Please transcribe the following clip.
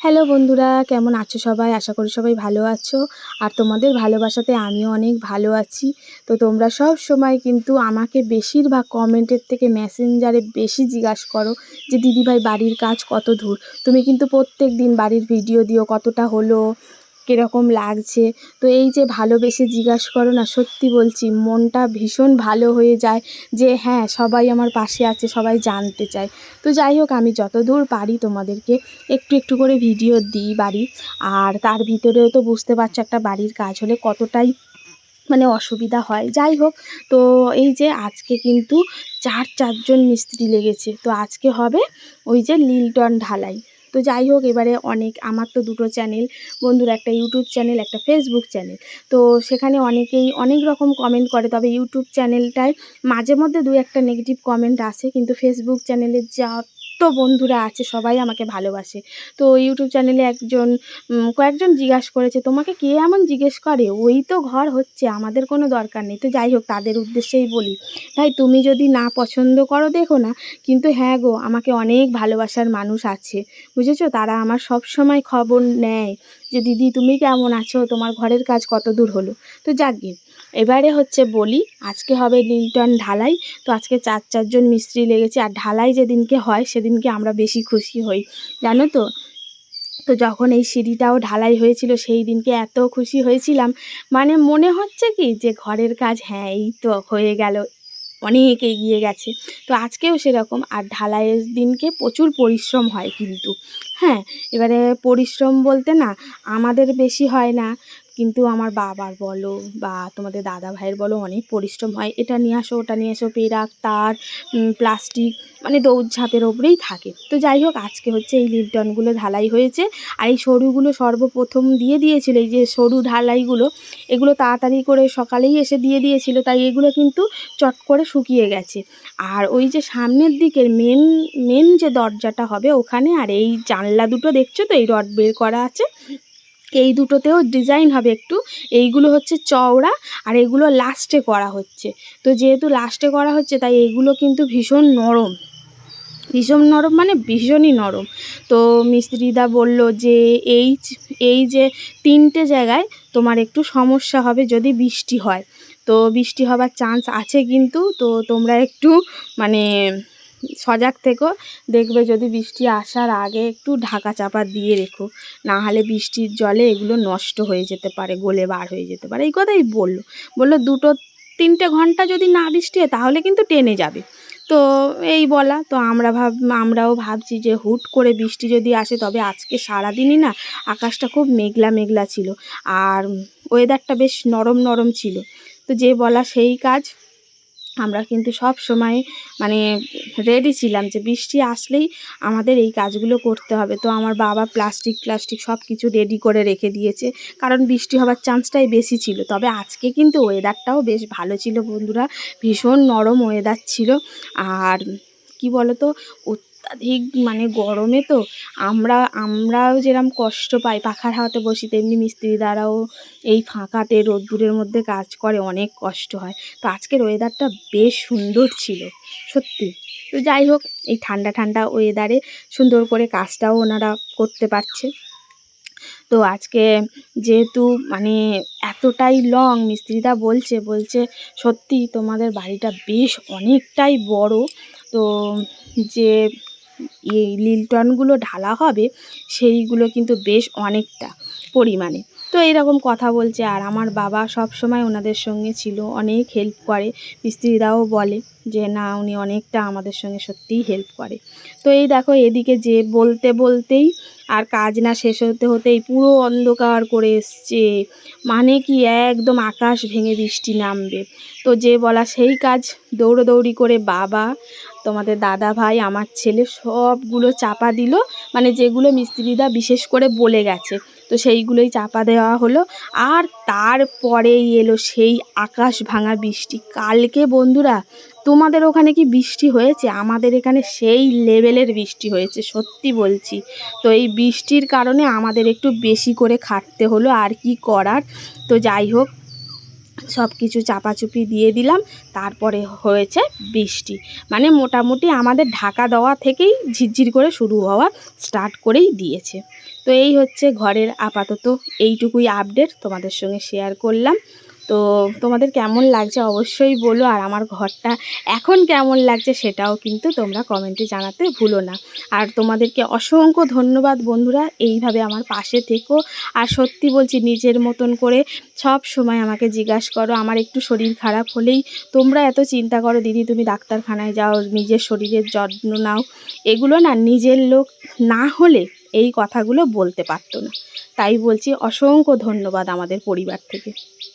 Hello বন্ধুরা, কেমন আছো সবাই? আশা করি সবাই ভালো আছো। আর তোমাদের ভালোবাসাতে আমিও অনেক ভালো আছি। তো তোমরা সব সময় কিন্তু আমাকে বেশিরভাগ কমেন্টের থেকে মেসেঞ্জারে বেশি জিজ্ঞাসা করো যে, দিদিভাই, বাড়ির কাজ কত দূর? তুমি কিন্তু প্রত্যেক দিন বাড়ির ভিডিও দিও, কতটা হলো? কীরকম লাগছে? তো এই যে ভালোবেসে জিজ্ঞাসা করো না, সত্যি বলছি, মনটা ভীষণ ভালো হয়ে যায় যে হ্যাঁ সবাই আমার পাশে আছে, সবাই জানতে চায়। তো যাই হোক, আমি যতদূর পারি তোমাদেরকে একটু একটু করে ভিডিও দিই বাড়ি। আর তার ভিতরেও তো বুঝতে পারছ একটা বাড়ির কাজ হলে কতটাই মানে অসুবিধা হয়। যাই হোক, তো এই যে আজকে কিন্তু চার চারজন মিস্ত্রি লেগেছে। তো আজকে হবে ওই যে লিলটন ঢালাই। তো যাই হোক, এবারে অনেক, আমার তো দুটো চ্যানেল বন্ধুর একটা ইউটিউব চ্যানেল একটা ফেসবুক চ্যানেল তো সেখানে অনেকেই অনেক রকম কমেন্ট করে, তবে ইউটিউব চ্যানেলটায় মাঝে মধ্যে দু একটা নেগেটিভ কমেন্ট আসে, কিন্তু ফেসবুক চ্যানেলের যা যত বন্ধুরা আছে, সবাই আমাকে ভালোবাসে। তো ইউটিউব চ্যানেলে একজন কয়েকজন জিজ্ঞাসা করেছে, তোমাকে কে এমন জিজ্ঞেস করে? ওই তো ঘর হচ্ছে, আমাদের কোনো দরকার নেই। তো যাই হোক, তাদের উদ্দেশ্যেই বলি। তাই তুমি যদি না পছন্দ করো, দেখো না। কিন্তু হ্যাঁ গো, আমাকে অনেক ভালোবাসার মানুষ আছে, বুঝেছ? তারা আমার সব সময় খবর নেয় যে, দিদি, তুমি কেমন আছো? তোমার ঘরের কাজ কত দূর হলো? তো যাকগে এবারে হচ্ছে বলি, আজকে হবে লিলটন ঢালাই। তো আজকে চার চারজন মিস্ত্রি লেগেছে, আর ঢালাই যেদিনকে হয়, সেদিনকে আমরা বেশি খুশি হই। জানো তো? তো যখন এই সিঁড়িটাও ঢালাই হয়েছিল, সেই দিনকে এত খুশি হয়েছিলাম। মানে মনে হচ্ছে কি যে ঘরের কাজ হ্যাঁ এই তো হয়ে গেল, অনেক এগিয়ে গেছে। তো আজকেও সেরকম, আর ঢালাইয়ের দিনকে প্রচুর পরিশ্রম হয় কিন্তু। হ্যাঁ এবারে পরিশ্রম বলতে না, আমাদের বেশি হয় না। কিন্তু আমার বাবার বলো বা তোমাদের দাদা ভাইয়ের বলো অনেক পরিশ্রম হয়। এটা নিয়ে আসো, ওটা নিয়ে আসো, পেরাক, তার প্লাস্টিক মানে দৌড়ঝাঁপের ওপরেই থাকে। তো যাই হোক, আজকে হচ্ছে এই লিপটনগুলো ঢালাই হয়েছে আর এই সরুগুলো সর্বপ্রথম দিয়ে দিয়েছিল। এই যে সরু ঢালাইগুলো, এগুলো তাড়াতাড়ি করে সকালেই এসে দিয়ে দিয়েছিল, তাই এগুলো কিন্তু চট করে শুকিয়ে গেছে। আর ওই যে সামনের দিকের মেন মেন যে দরজাটা হবে ওখানে, আর এই জানলা দুটো দেখছ তো, এই রড বের করা আছে? এই দুটোতেও ডিজাইন হবে একটু। এইগুলো হচ্ছে চওড়া আর এগুলো লাস্টে করা হচ্ছে। তো যেহেতু লাস্টে করা হচ্ছে, তাই এগুলো কিন্তু ভীষণ নরম। ভীষণ নরম মানে ভীষণই নরম। তো মিস্ত্রিদা বলল যে, এই এই যে তিনটে জায়গায় তোমার একটু সমস্যা হবে যদি বৃষ্টি হয়। তো বৃষ্টি হবার চান্স আছে কিন্তু, তো তোমরা একটু মানে সজাগ থেকো। দেখবে যদি বৃষ্টি আসার আগে একটু ঢাকা চাপা দিয়ে রেখো, না হলে বৃষ্টির জলে এগুলো নষ্ট হয়ে যেতে পারে, গলে বার হয়ে যেতে পারে। এই কথাই বলল। বলল, দুটো, তিনটে ঘণ্টা যদি না বৃষ্টি হয়, তাহলে কিন্তু টেনে যাবে। তো এই বলা, তো আমরা ভাব, আমরাও ভাবছি যে হুট করে বৃষ্টি যদি আসে, তবে আজকে সারাদিনই না আকাশটা খুব মেঘলা মেঘলা ছিল। আর ওয়েদারটা বেশ নরম নরম ছিল। তো যে বলা সেই কাজ আমরা কিন্তু সব সময় মানে রেডি ছিলাম যে বৃষ্টি আসলেই আমাদের এই কাজগুলো করতে হবে। তো আমার বাবা প্লাস্টিক প্লাস্টিক সব কিছু রেডি করে রেখে দিয়েছে। কারণ বৃষ্টি হবার চান্সটাই বেশি ছিল। তবে আজকে কিন্তু ওয়েদারটাও বেশ ভালো ছিল বন্ধুরা। ভীষণ নরম ওয়েদার ছিল। আর কি বলতো? অত্যাধিক মানে গরমে তো আমরা, আমরাও যেরকম কষ্ট পাই পাখার হাওয়াতে বসি, তেমনি মিস্ত্রি দ্বারাও এই ফাঁকাতে রোদ্দুরের মধ্যে কাজ করে, অনেক কষ্ট হয়। তো আজকের ওয়েদারটা বেশ সুন্দর ছিল, সত্যি। তো যাই হোক, এই ঠান্ডা ঠান্ডা ওয়েদারে সুন্দর করে কাজটাও ওনারা করতে পারছে। তো আজকে যেহেতু মানে এতটাই লং মিস্ত্রিদা বলছে বলছে সত্যি তোমাদের বাড়িটা বেশ অনেকটাই বড়। তো যে এই লিলটনগুলো ঢালা হবে, সেইগুলো কিন্তু বেশ অনেকটা পরিমাণে। তো এইরকম কথা বলছে, আর আমার বাবা সব সময় ওনাদের সঙ্গে ছিল, অনেক হেল্প করে। মিস্ত্রিরাও বলে যে, না, উনি অনেকটা আমাদের সঙ্গে সত্যিই হেল্প করে। তো এই দেখো, এদিকে যে বলতে বলতেই আর কাজ না শেষ হতে হতেই পুরো অন্ধকার করে এসছে। মানে কি, একদম আকাশ ভেঙে বৃষ্টি নামবে। তো যে বলা সেই কাজ, দৌড়োদৌড়ি করে বাবা তোমাদের দাদা ভাই, আমার ছেলে সবগুলো চাপা দিল। মানে যেগুলো মিস্ত্রিদা বিশেষ করে বলে গেছে, তো সেইগুলোই চাপা দেওয়া হলো। আর তারপরেই এলো সেই আকাশ ভাঙা বৃষ্টি। কালকে বন্ধুরা, তোমাদের ওখানে কি বৃষ্টি হয়েছে? আমাদের এখানে সেই লেভেলের বৃষ্টি হয়েছে, সত্যি বলছি। তো এই বৃষ্টির কারণে আমাদের একটু বেশি করে খাটতে হলো, আর কি করার? তো যাই হোক সব কিছু চাপাচুপি দিয়ে দিলাম, তারপরে হয়েছে বৃষ্টি। মানে মোটামুটি আমাদের ঢাকা দেওয়া থেকেই ঝিরঝির করে শুরু হওয়া স্টার্ট করেই দিয়েছে। তো এই হচ্ছে ঘরের আপাতত এইটুকুই আপডেট তোমাদের সঙ্গে শেয়ার করলাম। তো তোমাদের কেমন লাগছে অবশ্যই বলো, আর আমার ঘরটা এখন কেমন লাগছে সেটাও কিন্তু তোমরা কমেন্টে জানাতে ভুলো না। আর তোমাদেরকে অসংখ্য ধন্যবাদ বন্ধুরা, এইভাবে আমার পাশে থেকো। আর সত্যি বলছি, নিজের মতন করে সব সময় আমাকে জিজ্ঞাসা করো, আমার একটু শরীর খারাপ হলেই তোমরা এত চিন্তা করো, দিদি, তুমি ডাক্তারখানায় যাও, নিজের শরীরের যত্ন নাও। এগুলো না নিজের লোক না হলে এই কথাগুলো বলতে পারতো না। তাই বলছি, অসংখ্য ধন্যবাদ আমাদের পরিবার থেকে।